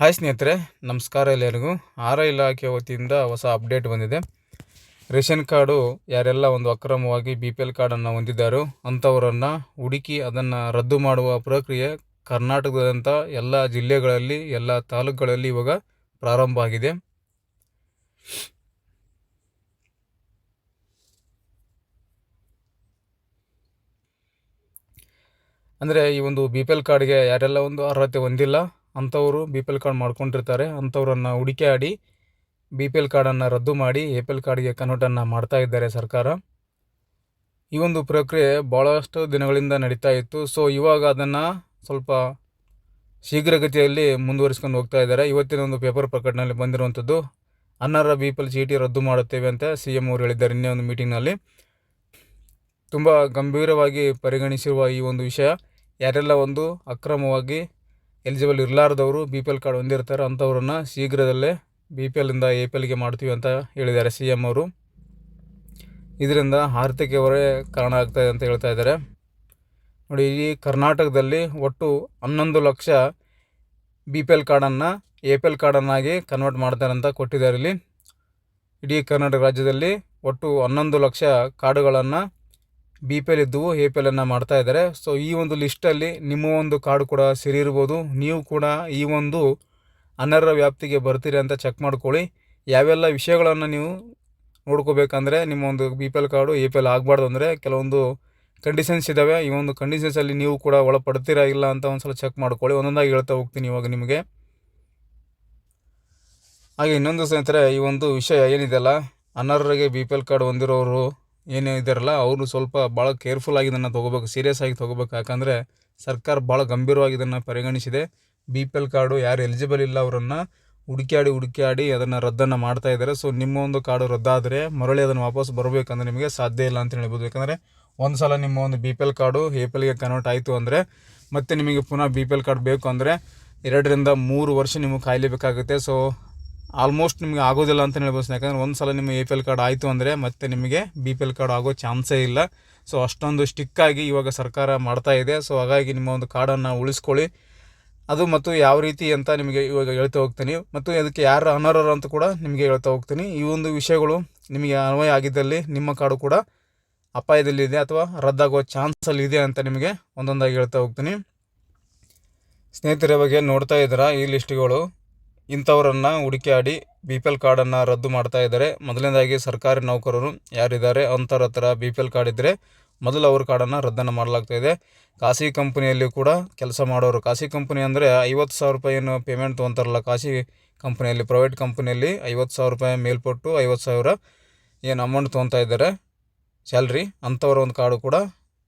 Hi ಸ್ನೇಹಿತರೆ, ನಮಸ್ಕಾರ ಎಲ್ಲರಿಗೂ. ಆಹಾರ ಇಲಾಖೆ ವತಿಯಿಂದ ಹೊಸ ಅಪ್ಡೇಟ್ ಬಂದಿದೆ. ರೇಷನ್ ಕಾರ್ಡು ಯಾರೆಲ್ಲ ಒಂದು ಅಕ್ರಮವಾಗಿ ಬಿ ಪಿ ಎಲ್ ಕಾರ್ಡನ್ನು ಹೊಂದಿದ್ದಾರೋ ಅಂಥವರನ್ನು ಹುಡುಕಿ ಅದನ್ನು ರದ್ದು ಮಾಡುವ ಪ್ರಕ್ರಿಯೆ ಕರ್ನಾಟಕದಂಥ ಎಲ್ಲ ಜಿಲ್ಲೆಗಳಲ್ಲಿ, ಎಲ್ಲ ತಾಲೂಕುಗಳಲ್ಲಿ ಇವಾಗ ಪ್ರಾರಂಭ ಆಗಿದೆ. ಅಂದರೆ ಈ ಒಂದು ಬಿ ಪಿ ಎಲ್ ಕಾರ್ಡ್ಗೆ ಯಾರೆಲ್ಲ ಒಂದು ಅರ್ಹತೆ ಹೊಂದಿಲ್ಲ ಅಂಥವರು ಬಿ ಪಿ ಎಲ್ ಕಾರ್ಡ್ ಮಾಡ್ಕೊಂಡಿರ್ತಾರೆ. ಅಂಥವ್ರನ್ನು ಹುಡುಕಿ ಆಡಿ ಬಿ ಪಿ ಎಲ್ ಕಾರ್ಡನ್ನು ರದ್ದು ಮಾಡಿ ಎ ಪಿ ಎಲ್ ಕಾರ್ಡ್ಗೆ ಕನ್ವರ್ಟನ್ನು ಮಾಡ್ತಾ ಇದ್ದಾರೆ ಸರ್ಕಾರ. ಈ ಒಂದು ಪ್ರಕ್ರಿಯೆ ಭಾಳಷ್ಟು ದಿನಗಳಿಂದ ನಡೀತಾ ಇತ್ತು. ಸೊ ಇವಾಗ ಅದನ್ನು ಸ್ವಲ್ಪ ಶೀಘ್ರಗತಿಯಲ್ಲಿ ಮುಂದುವರಿಸ್ಕೊಂಡು ಹೋಗ್ತಾ ಇದ್ದಾರೆ. ಇವತ್ತಿನ ಒಂದು ಪೇಪರ್ ಪ್ರಕಟಣೆಯಲ್ಲಿ ಬಂದಿರುವಂಥದ್ದು ಅನ್ನರ ಬಿ ಪಿ ಎಲ್ ಚೀಟಿ ರದ್ದು ಮಾಡುತ್ತೇವೆ ಅಂತ ಸಿ ಎಂ ಅವರು ಹೇಳಿದ್ದಾರೆ ಇನ್ನೇ ಒಂದು ಮೀಟಿಂಗ್ನಲ್ಲಿ ತುಂಬ ಗಂಭೀರವಾಗಿ ಪರಿಗಣಿಸಿರುವ ಈ ಒಂದು ವಿಷಯ, ಯಾರೆಲ್ಲ ಒಂದು ಅಕ್ರಮವಾಗಿ ಎಲಿಜಿಬಲ್ ಇರಲಾರ್ದವರು ಬಿ ಪಿ ಎಲ್ ಕಾರ್ಡ್ ಹೊಂದಿರ್ತಾರೆ ಅಂಥವ್ರನ್ನ ಶೀಘ್ರದಲ್ಲೇ ಬಿ ಪಿ ಎಲ್ಲಿಂದ ಎ ಪಿ ಎಲ್ಗೆ ಮಾಡ್ತೀವಿ ಅಂತ ಹೇಳಿದ್ದಾರೆ ಸಿ ಎಂ ಅವರು. ಇದರಿಂದ ಆರ್ಥಿಕ ಹೊರೆ ಕಾರಣ ಆಗ್ತಾಯಿದೆ ಅಂತ ಹೇಳ್ತಾ ಇದ್ದಾರೆ. ನೋಡಿ, ಈ ಕರ್ನಾಟಕದಲ್ಲಿ ಒಟ್ಟು ಹನ್ನೊಂದು ಲಕ್ಷ ಬಿ ಪಿ ಎಲ್ ಕಾರ್ಡನ್ನು ಎ ಪಿ ಎಲ್ ಕಾರ್ಡನ್ನಾಗಿ ಕನ್ವರ್ಟ್ ಮಾಡ್ತಾರೆ ಅಂತ ಕೊಟ್ಟಿದ್ದಾರೆ ಇಲ್ಲಿ. ಇಡೀ ಕರ್ನಾಟಕ ರಾಜ್ಯದಲ್ಲಿ ಒಟ್ಟು ಹನ್ನೊಂದು ಲಕ್ಷ ಕಾರ್ಡುಗಳನ್ನು ಬಿ ಪಿ ಎಲ್ ಇದ್ದವು ಎ ಪಿ ಎಲನ್ನು ಮಾಡ್ತಾ ಇದ್ದಾರೆ ಸೊ ಈ ಒಂದು ಲಿಸ್ಟಲ್ಲಿ ನಿಮ್ಮ ಒಂದು ಕಾರ್ಡ್ ಕೂಡ ಸರಿ ಇರ್ಬೋದು. ನೀವು ಕೂಡ ಈ ಒಂದು ಅನರ್ಹ ವ್ಯಾಪ್ತಿಗೆ ಬರ್ತೀರಿ ಅಂತ ಚೆಕ್ ಮಾಡ್ಕೊಳ್ಳಿ. ಯಾವೆಲ್ಲ ವಿಷಯಗಳನ್ನು ನೀವು ನೋಡ್ಕೋಬೇಕಂದ್ರೆ ನಿಮ್ಮ ಒಂದು B P L card A P L ಆಗಬಾರ್ದು ಅಂದರೆ ಕೆಲವೊಂದು ಕಂಡೀಷನ್ಸ್ ಇದ್ದಾವೆ ಈ ಒಂದು ಕಂಡೀಷನ್ಸಲ್ಲಿ ನೀವು ಕೂಡ ಒಳಪಡ್ತೀರಾ ಇಲ್ಲ ಅಂತ ಒಂದು ಸಲ ಚೆಕ್ ಮಾಡ್ಕೊಳ್ಳಿ. ಒಂದೊಂದಾಗಿ ಹೇಳ್ತಾ ಹೋಗ್ತೀನಿ ಇವಾಗ ನಿಮಗೆ. ಹಾಗೆ ಇನ್ನೊಂದು ಸ್ನೇಹಿತರೆ, ಈ ಒಂದು ವಿಷಯ ಏನಿದೆಯಲ್ಲ ಅನರ್ಹರಿಗೆ ಬಿ ಪಿ ಎಲ್ ಕಾರ್ಡ್ ಹೊಂದಿರೋರು ಏನು ಇದ್ದಾರಲ್ಲ ಅವರು ಸ್ವಲ್ಪ ಭಾಳ ಕೇರ್ಫುಲ್ಲಾಗಿ ಇದನ್ನು ತೊಗೋಬೇಕು ಸೀರಿಯಸ್ ಆಗಿ ತೊಗೋಬೇಕು. ಯಾಕಂದರೆ ಸರ್ಕಾರ ಭಾಳ ಗಂಭೀರವಾಗಿ ಇದನ್ನು ಪರಿಗಣಿಸಿದೆ. ಬಿ ಪಿ ಎಲ್ ಕಾರ್ಡು ಯಾರು ಎಲಿಜಿಬಲ್ ಇಲ್ಲ ಅವರನ್ನು ಹುಡುಕ್ಯಾಡಿ ಹುಡುಕ್ಯಾಡಿ ಅದನ್ನು ರದ್ದನ್ನು ಮಾಡ್ತಾ ಇದ್ದಾರೆ. ಸೊ ನಿಮ್ಮ ಒಂದು ಕಾರ್ಡು ರದ್ದಾದರೆ ಮರಳಿ ಅದನ್ನು ವಾಪಸ್ ಬರಬೇಕಂದ್ರೆ ನಿಮಗೆ ಸಾಧ್ಯ ಇಲ್ಲ ಅಂತ ಹೇಳ್ಬೋದು. ಯಾಕಂದರೆ ಒಂದು ಸಲ ನಿಮ್ಮ ಒಂದು B P L card A P ಎಲ್ಗೆ convert ಆಯಿತು ಅಂದರೆ, ಮತ್ತೆ ನಿಮಗೆ ಪುನಃ ಬಿ ಪಿ ಎಲ್ ಕಾರ್ಡ್ ಬೇಕು ಅಂದರೆ ಎರಡರಿಂದ ಮೂರು ವರ್ಷ ನಿಮಗೆ ಕಾಯಲೇಬೇಕಾಗುತ್ತೆ. ಸೊ ಆಲ್ಮೋಸ್ಟ್ ನಿಮಗೆ ಆಗೋದಿಲ್ಲ ಅಂತ ಹೇಳ್ಬೋದು ಯಾಕಂದರೆ ಒಂದು ಸಲ ನಿಮ್ಮ ಎ ಪಿ ಎಲ್ ಕಾರ್ಡ್ ಆಯಿತು ಅಂದರೆ ಮತ್ತೆ ನಿಮಗೆ ಬಿ ಪಿ ಎಲ್ ಕಾರ್ಡ್ ಆಗೋ ಚಾನ್ಸೇ ಇಲ್ಲ. ಸೊ ಅಷ್ಟೊಂದು ಸ್ಟಿಕ್ಕಾಗಿ ಇವಾಗ ಸರ್ಕಾರ ಮಾಡ್ತಾ ಇದೆ. ಸೊ ಹಾಗಾಗಿ ನಿಮ್ಮ ಒಂದು ಕಾರ್ಡನ್ನು ಉಳಿಸ್ಕೊಳ್ಳಿ. ಅದು ಮತ್ತು ಯಾವ ರೀತಿ ಅಂತ ನಿಮಗೆ ಇವಾಗ ಹೇಳ್ತಾ ಹೋಗ್ತೀನಿ. ಮತ್ತು ಅದಕ್ಕೆ ಯಾರು ಅನರ್ಹರು ಅಂತ ಕೂಡ ನಿಮಗೆ ಹೇಳ್ತಾ ಹೋಗ್ತೀನಿ. ಈ ಒಂದು ವಿಷಯಗಳು ನಿಮಗೆ ಅನ್ವಯ ಆಗಿದ್ದಲ್ಲಿ ನಿಮ್ಮ ಕಾರ್ಡು ಕೂಡ ಅಪಾಯದಲ್ಲಿದೆ ಅಥವಾ ರದ್ದಾಗುವ ಚಾನ್ಸಲ್ಲಿ ಇದೆ ಅಂತ ನಿಮಗೆ ಒಂದೊಂದಾಗಿ ಹೇಳ್ತಾ ಹೋಗ್ತೀನಿ. ಸ್ನೇಹಿತರ ಬಗ್ಗೆ ನೋಡ್ತಾ ಇದ್ದೀರಾ ಈ ಲಿಸ್ಟ್ಗಳು ಇಂಥವರನ್ನು ಹುಡುಕಿಯಾಡಿ ಬಿ ಪಿ ಎಲ್ ಕಾರ್ಡನ್ನು ರದ್ದು ಮಾಡ್ತಾ ಇದ್ದಾರೆ. ಮೊದಲನೇದಾಗಿ ಸರ್ಕಾರಿ ನೌಕರರು ಯಾರಿದ್ದಾರೆ? ಅಂಥವ್ರ ಹತ್ರ ಬಿ ಪಿ ಎಲ್ ಕಾರ್ಡ್ ಇದ್ದರೆ ಮೊದಲು ಅವ್ರ ಕಾರ್ಡನ್ನು ರದ್ದನ್ನು ಮಾಡಲಾಗ್ತಾ ಇದೆ. ಖಾಸಗಿ ಕಂಪ್ನಿಯಲ್ಲಿ ಕೂಡ ಕೆಲಸ ಮಾಡೋರು, ಖಾಸಗಿ ಕಂಪ್ನಿ ಅಂದರೆ ಐವತ್ತು ಸಾವಿರ ರೂಪಾಯಿ ಏನು ಪೇಮೆಂಟ್ ತೊಗೊತಾರಲ್ಲ ಖಾಸಗಿ ಕಂಪ್ನಿಯಲ್ಲಿ ಪ್ರೈವೇಟ್ ಕಂಪ್ನಿಯಲ್ಲಿ ಐವತ್ತು ಸಾವಿರ ರೂಪಾಯಿ ಮೇಲ್ಪಟ್ಟು ಐವತ್ತು ಸಾವಿರ ಏನು ಅಮೌಂಟ್ ತೊಗೊತಾ ಇದ್ದಾರೆ. ಸ್ಯಾಲ್ರಿ ಅಂಥವ್ರ ಒಂದು ಕಾರ್ಡು ಕೂಡ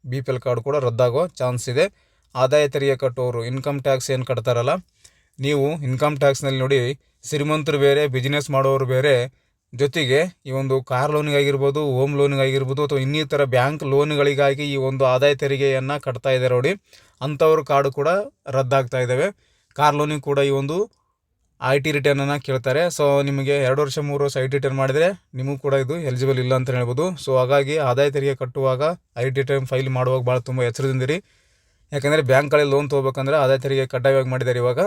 ಬಿ ಪಿ ಎಲ್ ಕಾರ್ಡ್ ಕೂಡ ರದ್ದಾಗೋ ಚಾನ್ಸ್ ಇದೆ. ಆದಾಯ ತೆರಿಗೆ ಕಟ್ಟೋರು ಇನ್ಕಮ್ ಟ್ಯಾಕ್ಸ್ ಏನು ಕಟ್ತಾರಲ್ಲ ನೀವು ಇನ್ಕಮ್ ಟ್ಯಾಕ್ಸ್ನಲ್ಲಿ ನೋಡಿ ಶ್ರೀಮಂತರು ಬೇರೆ ಬಿಸ್ನೆಸ್ ಮಾಡೋರು ಬೇರೆ ಜೊತೆಗೆ ಈ ಒಂದು ಕಾರ್ ಲೋನಿಗಾಗಿರ್ಬೋದು ಹೋಮ್ ಲೋನಿಗಾಗಿರ್ಬೋದು ಅಥವಾ ಇನ್ನಿತರ ಬ್ಯಾಂಕ್ ಲೋನ್ಗಳಿಗಾಗಿ ಈ ಒಂದು ಆದಾಯ ತೆರಿಗೆಯನ್ನು ಕಟ್ತಾ ಇದ್ದಾರೆ ನೋಡಿ. ಅಂಥವ್ರ ಕಾರ್ಡು ಕೂಡ ರದ್ದಾಗ್ತಾ ಇದ್ದಾವೆ. ಕಾರ್ ಲೋನಿಗೆ ಕೂಡ ಈ ಒಂದು ಐ ಟಿ ರಿಟರ್ನನ್ನು ಕೇಳ್ತಾರೆ. ಸೊ ನಿಮಗೆ ಎರಡು ವರ್ಷ, ಮೂರು ವರ್ಷ ಐ ಟಿ ರಿಟರ್ನ್ ಮಾಡಿದರೆ ನಿಮಗೂ ಕೂಡ ಇದು ಎಲಿಜಿಬಲ್ ಇಲ್ಲ ಅಂತ ಹೇಳ್ಬೋದು. ಸೊ ಹಾಗಾಗಿ ಆದಾಯ ತೆರಿಗೆ ಕಟ್ಟುವಾಗ ಐ ಟಿ ರಿಟರ್ನ್ ಫೈಲ್ ಮಾಡುವಾಗ ಭಾಳ ತುಂಬ ಎಚ್ಚರದಿಂದಿರಿ ಯಾಕಂದರೆ ಬ್ಯಾಂಕ್ಗಳಲ್ಲಿ ಲೋನ್ ತೊಗೋಬೇಕಂದ್ರೆ ಆದಾಯ ತೆರಿಗೆ ಕಡ್ಡಾಯವಾಗಿ ಮಾಡಿದ್ದಾರೆ ಇವಾಗ.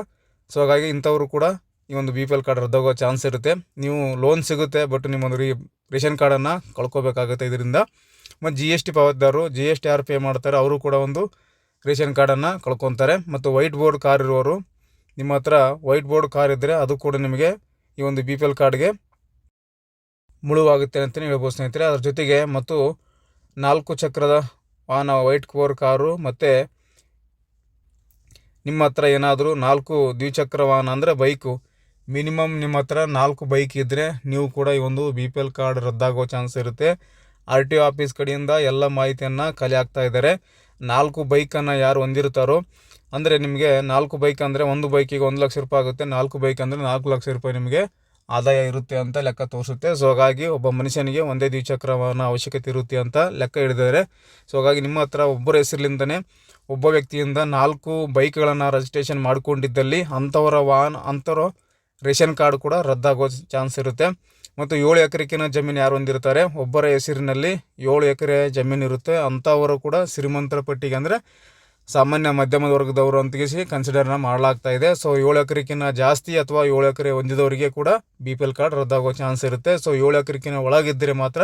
ಸೊ ಹಾಗಾಗಿ ಇಂಥವರು ಕೂಡ ಈ ಒಂದು ಬಿ ಪಿ ಎಲ್ ಕಾರ್ಡ್ ರದ್ದಾಗೋ ಚಾನ್ಸ್ ಇರುತ್ತೆ. ನೀವು ಲೋನ್ ಸಿಗುತ್ತೆ ಬಟ್ ನಿಮ್ಮೊಂದು ರೀ ರೇಷನ್ ಕಾರ್ಡನ್ನು ಕಳ್ಕೊಬೇಕಾಗುತ್ತೆ ಇದರಿಂದ. ಮತ್ತು ಜಿ ಎಸ್ ಟಿ ಪಾವತಿದಾರರು ಜಿ ಎಸ್ ಟಿ ಯಾರು ಪೇ ಮಾಡ್ತಾರೆ, ಅವರು ಕೂಡ ಒಂದು ರೇಷನ್ ಕಾರ್ಡನ್ನು ಕಳ್ಕೊತಾರೆ. ಮತ್ತು ವೈಟ್ ಬೋರ್ಡ್ ಕಾರ್ ಇರುವವರು, ನಿಮ್ಮ ಹತ್ರ ವೈಟ್ ಬೋರ್ಡ್ ಕಾರ್ ಇದ್ದರೆ ಅದು ಕೂಡ ನಿಮಗೆ ಈ ಒಂದು ಬಿ ಪಿ ಎಲ್ ಕಾರ್ಡ್ಗೆ ಮುಳುವಾಗುತ್ತೆ ಅಂತಲೇ ಹೇಳ್ಬೋದು ಸ್ನೇಹಿತರೆ. ಅದ್ರ ಜೊತೆಗೆ ಮತ್ತು ನಾಲ್ಕು ಚಕ್ರದ ವಾಹನ ವೈಟ್ ಕೋರ್ ಕಾರು ಮತ್ತು ನಿಮ್ಮ ಹತ್ರ ಏನಾದರೂ ನಾಲ್ಕು ದ್ವಿಚಕ್ರ ವಾಹನ ಅಂದರೆ ಬೈಕು. ಮಿನಿಮಮ್ ನಿಮ್ಮ ಹತ್ರ ನಾಲ್ಕು ಬೈಕ್ ಇದ್ದರೆ ನೀವು ಕೂಡ ಈ ಒಂದು ಬಿ ಪಿ ಎಲ್ ಕಾರ್ಡ್ ರದ್ದಾಗೋ ಚಾನ್ಸ್ ಇರುತ್ತೆ. ಆರ್ ಟಿ ಒ ಆಫೀಸ್ ಕಡೆಯಿಂದ ಎಲ್ಲ ಮಾಹಿತಿಯನ್ನು ಕಲೆ ಹಾಕ್ತಾ ಇದ್ದಾರೆ. ನಾಲ್ಕು ಬೈಕನ್ನು ಯಾರು ಹೊಂದಿರ್ತಾರೋ, ಅಂದರೆ ನಿಮಗೆ ನಾಲ್ಕು ಬೈಕ್ ಅಂದರೆ ಒಂದು ಬೈಕಿಗೆ ಒಂದು ಲಕ್ಷ ರೂಪಾಯಿ ಆಗುತ್ತೆ, ನಾಲ್ಕು ಬೈಕ್ ಅಂದರೆ ನಾಲ್ಕು ಲಕ್ಷ ರೂಪಾಯಿ ನಿಮಗೆ ಆದಾಯ ಇರುತ್ತೆ ಅಂತ ಲೆಕ್ಕ ತೋರಿಸುತ್ತೆ. ಸೊ ಹಾಗಾಗಿ ಒಬ್ಬ ಮನುಷ್ಯನಿಗೆ ಒಂದೇ ದ್ವಿಚಕ್ರ ವಾಹನ ಅವಶ್ಯಕತೆ ಇರುತ್ತೆ ಅಂತ ಲೆಕ್ಕ ಹಿಡಿದಿದ್ದಾರೆ ಸೊ ಹಾಗಾಗಿ ನಿಮ್ಮ ಹತ್ರ ಒಬ್ಬರ ಹೆಸರಿನಿಂದನೇ ಒಬ್ಬ ವ್ಯಕ್ತಿಯಿಂದ ನಾಲ್ಕು ಬೈಕ್ಗಳನ್ನು ರಜಿಸ್ಟ್ರೇಷನ್ ಮಾಡಿಕೊಂಡಿದ್ದಲ್ಲಿ ಅಂಥವರ ವಾಹನ ಅಂಥವ್ರ ರೇಷನ್ ಕಾರ್ಡ್ ಕೂಡ ರದ್ದಾಗೋ ಚಾನ್ಸ್ ಇರುತ್ತೆ. ಮತ್ತು ಏಳು ಎಕರೆಕಿನ ಜಮೀನು ಯಾರು ಹೊಂದಿರ್ತಾರೆ? ಒಬ್ಬರ ಹೆಸರಿನಲ್ಲಿ ಏಳು ಎಕರೆ ಜಮೀನು ಇರುತ್ತೆ. ಅಂಥವರು ಕೂಡ ಶ್ರೀಮಂತರ ಪಟ್ಟಿಗೆ ಅಂದರೆ ಸಾಮಾನ್ಯ ಮಧ್ಯಮ ವರ್ಗದವರು ಅಂತಗಿಸಿ ಕನ್ಸಿಡರ್ನ ಮಾಡಲಾಗ್ತಾ ಇದೆ. ಸೊ ಏಳು ಎಕರೆಕಿನ ಜಾಸ್ತಿ ಅಥವಾ ಏಳು ಎಕರೆ ಹೊಂದಿದವರಿಗೆ ಕೂಡ ಬಿ ಪಿ ಎಲ್ ಕಾರ್ಡ್ ರದ್ದಾಗೋ ಚಾನ್ಸ್ ಇರುತ್ತೆ. ಸೊ ಏಳು ಎಕರೆಕಿನ ಒಳಗಿದ್ದರೆ ಮಾತ್ರ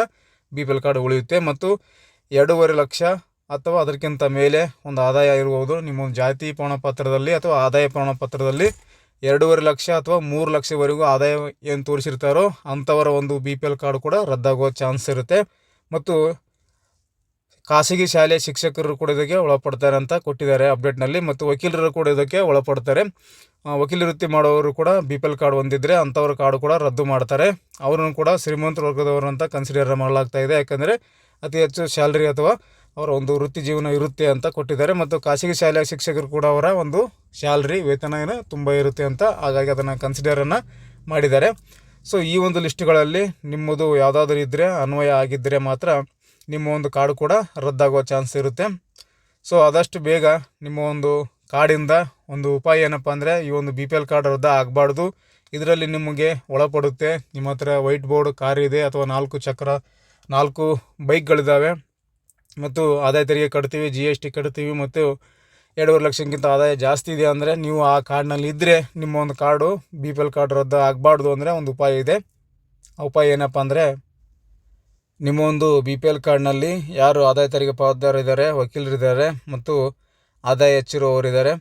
ಬಿ ಪಿ ಎಲ್ ಕಾರ್ಡ್ ಉಳಿಯುತ್ತೆ. ಮತ್ತು ಎರಡೂವರೆ ಲಕ್ಷ ಅಥವಾ ಅದಕ್ಕಿಂತ ಮೇಲೆ ಒಂದು ಆದಾಯ ಇರಬಹುದು. ನಿಮ್ಮ ಒಂದು ಜಾತಿ ಪ್ರಮಾಣಪತ್ರದಲ್ಲಿ ಅಥವಾ ಆದಾಯ ಪ್ರಮಾಣಪತ್ರದಲ್ಲಿ ಎರಡೂವರೆ ಲಕ್ಷ ಅಥವಾ ಮೂರು ಲಕ್ಷವರೆಗೂ ಆದಾಯ ಏನು ತೋರಿಸಿರ್ತಾರೋ ಅಂಥವರ ಒಂದು ಬಿ ಪಿ ಎಲ್ ಕಾರ್ಡ್ ಕೂಡ ರದ್ದಾಗೋ ಚಾನ್ಸ್ ಇರುತ್ತೆ. ಮತ್ತು ಖಾಸಗಿ ಶಾಲೆಯ ಶಿಕ್ಷಕರು ಕೂಡ ಇದಕ್ಕೆ ಒಳಪಡ್ತಾರೆ ಅಂತ ಕೊಟ್ಟಿದ್ದಾರೆ ಅಪ್ಡೇಟ್ನಲ್ಲಿ. ಮತ್ತು ವಕೀಲರು ಕೂಡ ಇದಕ್ಕೆ ಒಳಪಡ್ತಾರೆ. ವಕೀಲ ವೃತ್ತಿ ಮಾಡೋರು ಕೂಡ ಬಿ ಪಿ ಎಲ್ ಕಾರ್ಡ್ ಹೊಂದಿದ್ರೆ ಅಂಥವ್ರ ಕಾರ್ಡ್ ಕೂಡ ರದ್ದು ಮಾಡ್ತಾರೆ. ಅವರನ್ನು ಕೂಡ ಶ್ರೀಮಂತ ವರ್ಗದವರು ಅಂತ ಕನ್ಸಿಡರ್ ಮಾಡಲಾಗ್ತಾ ಇದೆ. ಯಾಕಂದರೆ ಅತಿ ಹೆಚ್ಚು ಸ್ಯಾಲ್ರಿ ಅಥವಾ ಅವರ ಒಂದು ವೃತ್ತಿ ಜೀವನ ಇರುತ್ತೆ ಅಂತ ಕೊಟ್ಟಿದ್ದಾರೆ ಮತ್ತು ಖಾಸಗಿ ಶಾಲೆಯ ಶಿಕ್ಷಕರು ಕೂಡ ಅವರ ಒಂದು ಸ್ಯಾಲ್ರಿ, ವೇತನ ಏನು ತುಂಬ ಇರುತ್ತೆ ಅಂತ ಹಾಗಾಗಿ ಅದನ್ನು ಕನ್ಸಿಡರನ್ನು ಮಾಡಿದ್ದಾರೆ. ಸೊ ಈ ಒಂದು ಲಿಸ್ಟ್ಗಳಲ್ಲಿ ನಿಮ್ಮದು ಯಾವುದಾದ್ರೂ ಇದ್ದರೆ ಅನ್ವಯ ಆಗಿದ್ದರೆ ಮಾತ್ರ ನಿಮ್ಮ ಒಂದು ಕಾರ್ಡ್ ಕೂಡ ರದ್ದಾಗುವ ಚಾನ್ಸ್ ಇರುತ್ತೆ. ಸೊ ಆದಷ್ಟು ಬೇಗ ನಿಮ್ಮ ಒಂದು ಕಾರ್ಡಿಂದ ಒಂದು ಉಪಾಯ ಏನಪ್ಪ ಅಂದರೆ, ಈ ಒಂದು ಬಿ ಪಿ ಎಲ್ ಕಾರ್ಡ್ ರದ್ದು ಆಗಬಾರ್ದು. ಇದರಲ್ಲಿ ನಿಮಗೆ ಒಳಪಡುತ್ತೆ, ನಿಮ್ಮ ಹತ್ರ ವೈಟ್ ಬೋರ್ಡ್ ಕಾರ್ ಇದೆ ಅಥವಾ ನಾಲ್ಕು ಚಕ್ರ, ನಾಲ್ಕು ಬೈಕ್ಗಳಿದ್ದಾವೆ ಮತ್ತು ಆದಾಯ ತೆರಿಗೆ ಕಟ್ತೀವಿ ಜಿ ಎಸ್ ಟಿ ಕಟ್ತೀವಿ ಮತ್ತು ಎರಡೂವರೆ ಲಕ್ಷಕ್ಕಿಂತ ಆದಾಯ ಜಾಸ್ತಿ ಇದೆ ಅಂದರೆ ನೀವು ಆ ಕಾರ್ಡ್ನಲ್ಲಿ ಇದ್ದರೆ ನಿಮ್ಮ ಒಂದು card B P L card ರದ್ದು ಆಗಬಾರ್ದು ಅಂದರೆ ಒಂದು ಉಪಾಯ ಇದೆ. ಆ ಉಪಾಯ ಏನಪ್ಪ ಅಂದರೆ ನಿಮ್ಮ ಒಂದು ಬಿ ಪಿ ಎಲ್ ಕಾರ್ಡ್ನಲ್ಲಿ ಯಾರು ಆದಾಯ ತೆರಿಗೆ ಪಾವತಿದಾರರು ಇದ್ದಾರೆ ವಕೀಲರಿದ್ದಾರೆ ಮತ್ತು ಆದಾಯ ಹೆಚ್ಚಿರುವವರಿದ್ದಾರೆ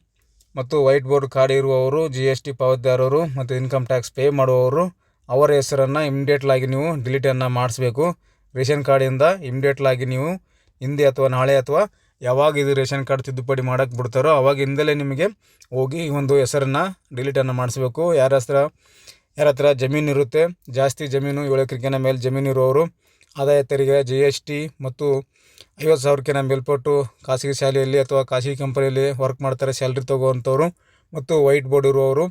ಮತ್ತು ವೈಟ್ ಬೋರ್ಡ್ ಕಾರ್ಡ್ ಇರುವವರು ಜಿ ಎಸ್ ಟಿ ಪಾವತಿದಾರರು ಮತ್ತು ಇನ್ಕಮ್ ಟ್ಯಾಕ್ಸ್ ಪೇ ಮಾಡುವವರು, ಅವರ ಹೆಸರನ್ನು ಇಮಿಡಿಯೇಟ್ಲಾಗಿ ನೀವು ಡಿಲೀಟನ್ನು ಮಾಡಿಸ್ಬೇಕು. ರೇಷನ್ ಕಾರ್ಡಿಂದ ಇಮಿಡಿಯೇಟ್ಲಾಗಿ ನೀವು ಹಿಂದೆ ಅಥವಾ ನಾಳೆ ಅಥವಾ ಯಾವಾಗ ಇದು ರೇಷನ್ ಕಾರ್ಡ್ ತಿದ್ದುಪಡಿ ಮಾಡೋಕ್ಕೆ ಬಿಡ್ತಾರೋ ಅವಾಗಿಂದಲೇ ನಿಮಗೆ ಹೋಗಿ ಒಂದು ಹೆಸರನ್ನು ಡಿಲೀಟನ್ನು ಮಾಡಿಸ್ಬೇಕು. ಯಾರ ಹತ್ರ ಯಾರ ಹತ್ರ ಜಮೀನು ಇರುತ್ತೆ, ಜಾಸ್ತಿ ಜಮೀನು, ಏಳು ಎಕರೆಕಿನ ಮೇಲೆ ಜಮೀನು ಇರೋರು, ಆದಾಯ ತೆರಿಗೆ ಜಿ ಎಸ್ ಟಿ ಮತ್ತು ಐವತ್ತು ಸಾವಿರಕ್ಕಿಂತ ಮೇಲ್ಪಟ್ಟು ಖಾಸಗಿ ಶಾಲೆಯಲ್ಲಿ ಅಥವಾ ಖಾಸಗಿ ಕಂಪನಿಯಲ್ಲಿ ವರ್ಕ್ ಮಾಡ್ತಾರೆ ಸ್ಯಾಲ್ರಿ ತೊಗೋವಂಥವ್ರು ಮತ್ತು ವೈಟ್ ಬೋರ್ಡ್ ಇರುವವರು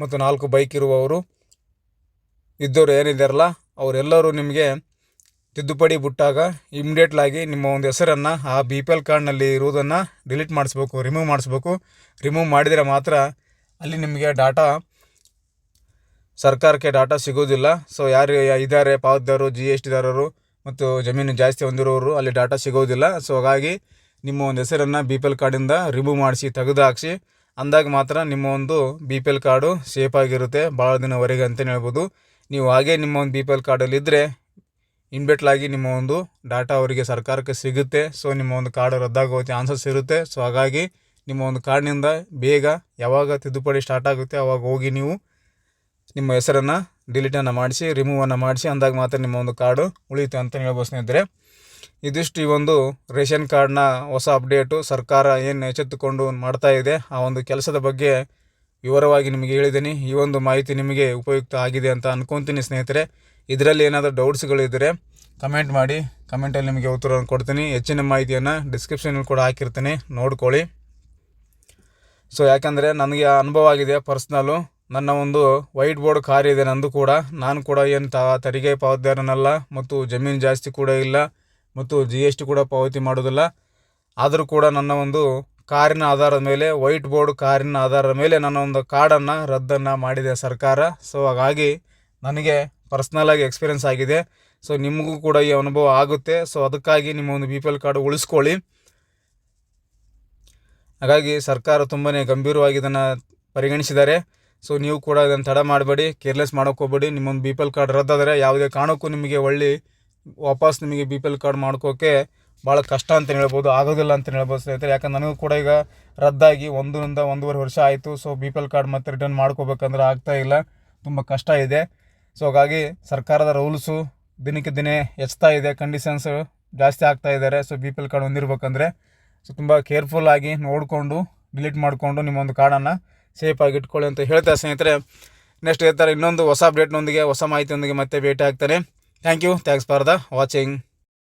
ಮತ್ತು ನಾಲ್ಕು ಬೈಕ್ ಇರುವವರು. ಇದ್ದವರು ಏನಿದ್ದಾರಲ್ಲ ಅವರೆಲ್ಲರೂ ನಿಮಗೆ ತಿದ್ದುಪಡಿ ಬಿಟ್ಟಾಗ ಇಮಿಡಿಯೇಟ್ಲಾಗಿ ನಿಮ್ಮ ಒಂದು ಹೆಸರನ್ನು ಆ ಬಿ ಪಿ ಎಲ್ ಕಾರ್ಡ್ನಲ್ಲಿ ಇರುವುದನ್ನು ಡಿಲೀಟ್ ಮಾಡಿಸ್ಬೇಕು, ರಿಮೂವ್ ಮಾಡಿಸ್ಬೇಕು. ರಿಮೂವ್ ಮಾಡಿದರೆ ಮಾತ್ರ ಅಲ್ಲಿ ನಿಮಗೆ ಡಾಟಾ, ಸರ್ಕಾರಕ್ಕೆ ಡಾಟಾ ಸಿಗೋದಿಲ್ಲ. ಸೊ ಯಾರು ಇದ್ದಾರೆ ಪಾವತಿದಾರರು, ಜಿ ಎಸ್ ಟಿದಾರರು ಮತ್ತು ಜಮೀನು ಜಾಸ್ತಿ ಹೊಂದಿರೋರು ಅಲ್ಲಿ ಡಾಟಾ ಸಿಗೋದಿಲ್ಲ. ಸೊ ಹಾಗಾಗಿ ನಿಮ್ಮ ಒಂದು ಹೆಸರನ್ನು ಬಿ ಪಿ ಎಲ್ ಕಾರ್ಡಿಂದ ರಿಮೂವ್ ಮಾಡಿಸಿ ತೆಗೆದು ಹಾಕಿಸಿ ಅಂದಾಗ ಮಾತ್ರ ನಿಮ್ಮ ಒಂದು B P L card safe ಆಗಿರುತ್ತೆ. ಭಾಳ ದಿನವರೆಗೆ ಅಂತಲೇ ಹೇಳ್ಬೋದು. ನೀವು ಹಾಗೆ ನಿಮ್ಮ ಒಂದು ಬಿ ಪಿ ಎಲ್ ಕಾರ್ಡಲ್ಲಿ ಇದ್ದರೆ ಇನ್ಬಿಟ್ಲಾಗಿ ನಿಮ್ಮ ಒಂದು ಡಾಟಾ ಅವರಿಗೆ ಸರ್ಕಾರಕ್ಕೆ ಸಿಗುತ್ತೆ. ಸೊ, ನಿಮ್ಮ ಒಂದು ಕಾರ್ಡ್ ರದ್ದಾಗೋ ಚಾನ್ಸಸ್ ಇರುತ್ತೆ. ಸೊ, ಹಾಗಾಗಿ ನಿಮ್ಮ ಒಂದು ಕಾರ್ಡ್ನಿಂದ ಬೇಗ ಯಾವಾಗ ತಿದ್ದುಪಡಿ ಸ್ಟಾರ್ಟ್ ಆಗುತ್ತೆ, ಅವಾಗ ಹೋಗಿ ನೀವು ನಿಮ್ಮ ಹೆಸರನ್ನು ಡಿಲೀಟನ್ನು ಮಾಡಿಸಿ ರಿಮೂವನ್ನು ಮಾಡಿಸಿ, ಅಂದಾಗ ಮಾತ್ರ ನಿಮ್ಮ ಒಂದು ಕಾರ್ಡು ಉಳಿಯುತ್ತೆ ಅಂತ ಹೇಳ್ಬೋದು ಸ್ನೇಹಿತರೆ. ಇದಿಷ್ಟು ಈ ಒಂದು ರೇಷನ್ ಕಾರ್ಡ್ನ ಹೊಸ ಅಪ್ಡೇಟು ಸರ್ಕಾರ ಏನು ಎಚ್ಚೆತ್ತುಕೊಂಡು ಮಾಡ್ತಾ ಇದೆ, ಆ ಒಂದು ಕೆಲಸದ ಬಗ್ಗೆ ವಿವರವಾಗಿ ನಿಮಗೆ ಹೇಳಿದ್ದೀನಿ. ಈ ಒಂದು ಮಾಹಿತಿ ನಿಮಗೆ ಉಪಯುಕ್ತ ಆಗಿದೆ ಅಂತ ಅನ್ಕೊತೀನಿ ಸ್ನೇಹಿತರೆ. ಇದರಲ್ಲಿ ಏನಾದರೂ ಡೌಟ್ಸ್ಗಳಿದ್ದರೆ ಕಮೆಂಟ್ ಮಾಡಿ ಕಮೆಂಟಲ್ಲಿ ನಿಮಗೆ ಉತ್ತರವನ್ನು ಕೊಡ್ತೀನಿ. ಹೆಚ್ಚಿನ ಮಾಹಿತಿಯನ್ನು ಡಿಸ್ಕ್ರಿಪ್ಷನಲ್ಲಿ ಕೂಡ ಹಾಕಿರ್ತೀನಿ. ನೋಡ್ಕೊಳ್ಳಿ. ಸೊ ಯಾಕಂದರೆ ನನಗೆ ಅನುಭವ ಆಗಿದೆ ಪರ್ಸ್ನಲ್ಲು ನನ್ನ ಒಂದು ವೈಟ್ ಬೋರ್ಡ್ ಕಾರ್ ಇದೆ ನಂದು ಕೂಡ. ನಾನು ಕೂಡ ಏನು ತ, ತೆರಿಗೆ ಪಾವತಿದಾರನಲ್ಲ, ಮತ್ತು ಜಮೀನು ಜಾಸ್ತಿ ಕೂಡ ಇಲ್ಲ, ಮತ್ತು ಜಿ ಎಸ್ ಟಿ ಕೂಡ ಪಾವತಿ ಮಾಡೋದಿಲ್ಲ. ಆದರೂ ಕೂಡ ನನ್ನ ಒಂದು ಕಾರಿನ ಆಧಾರದ ಮೇಲೆ ವೈಟ್ ಬೋರ್ಡ್ ಕಾರಿನ ಆಧಾರದ ಮೇಲೆ ನನ್ನ ಒಂದು ಕಾರ್ಡನ್ನು ರದ್ದನ್ನು ಮಾಡಿದೆ ಸರ್ಕಾರ. ಸೊ ಹಾಗಾಗಿ ನನಗೆ ಪರ್ಸ್ನಲಾಗಿ ಎಕ್ಸ್ಪೀರಿಯನ್ಸ್ ಆಗಿದೆ. ಸೊ ನಿಮಗೂ ಕೂಡ ಈ ಅನುಭವ ಆಗುತ್ತೆ. ಸೊ ಅದಕ್ಕಾಗಿ ನಿಮ್ಮ ಒಂದು ಬಿ ಪಿ ಎಲ್ ಕಾರ್ಡ್ ಉಳಿಸ್ಕೊಳ್ಳಿ. ಹಾಗಾಗಿ ಸರ್ಕಾರ ತುಂಬಾ ಗಂಭೀರವಾಗಿ ಇದನ್ನು ಪರಿಗಣಿಸಿದ್ದಾರೆ. ಸೊ ನೀವು ಕೂಡ ಇದನ್ನು ತಡ ಮಾಡಬೇಡಿ. ಕೇರ್ಲೆಸ್ ಮಾಡೋಕೆ ಹೋಗ್ಬೇಡಿ. ನಿಮ್ಮೊಂದು ಬಿ ಪಿ ಎಲ್ ಕಾರ್ಡ್ ರದ್ದಾದರೆ ಯಾವುದೇ ಕಾರಣಕ್ಕೂ ನಿಮಗೆ ಒಳ್ಳೆ ವಾಪಸ್ ನಿಮಗೆ ಬಿ ಪಿ ಎಲ್ ಕಾರ್ಡ್ ಮಾಡ್ಕೋಕ್ಕೆ ಭಾಳ ಕಷ್ಟ ಅಂತ ಹೇಳ್ಬೋದು. ಆಗೋದಿಲ್ಲ ಅಂತ ಹೇಳ್ಬೋದು ಸ್ನೇಹಿತರೆ. ಯಾಕಂದ್ರೆ ನನಗೂ ಕೂಡ ಈಗ ರದ್ದಾಗಿ ಒಂದರಿಂದ ಒಂದೂವರೆ ವರ್ಷ ಆಯಿತು. So B P L card ಮತ್ತೆ ರಿಟರ್ನ್ ಮಾಡ್ಕೋಬೇಕಂದ್ರೆ ಆಗ್ತಾ ಇಲ್ಲ. ತುಂಬ ಕಷ್ಟ ಇದೆ. ಸೊ ಹಾಗಾಗಿ ಸರ್ಕಾರದ ರೂಲ್ಸು ದಿನಕ್ಕೆ ದಿನೇ ಹೆಚ್ಚುತ್ತಾ ಇದೆ ಕಂಡೀಷನ್ಸ್ ಜಾಸ್ತಿ ಆಗ್ತಾ ಇದ್ದಾರೆ. So B P L card ಹೊಂದಿರ್ಬೇಕಂದ್ರೆ so ತುಂಬ ಕೇರ್ಫುಲ್ ಆಗಿ ನೋಡಿಕೊಂಡು ಡಿಲೀಟ್ ಮಾಡಿಕೊಂಡು ನಿಮ್ಮ ಒಂದು ಕಾರ್ಡನ್ನು ಸೇಫಾಗಿ ಇಟ್ಕೊಳ್ಳಿ ಅಂತ ಹೇಳ್ತಾ ಸ್ನೇಹಿತರೆ ನೆಕ್ಸ್ಟ್ ಹೇಳ್ತಾರೆ, ಇನ್ನೊಂದು ಹೊಸ ಅಪ್ಡೇಟ್ನೊಂದಿಗೆ ಹೊಸ ಮಾಹಿತಿಯೊಂದಿಗೆ ಮತ್ತೆ ಭೇಟಿ ಆಗ್ತಾನೆ. Thank you thanks for the watching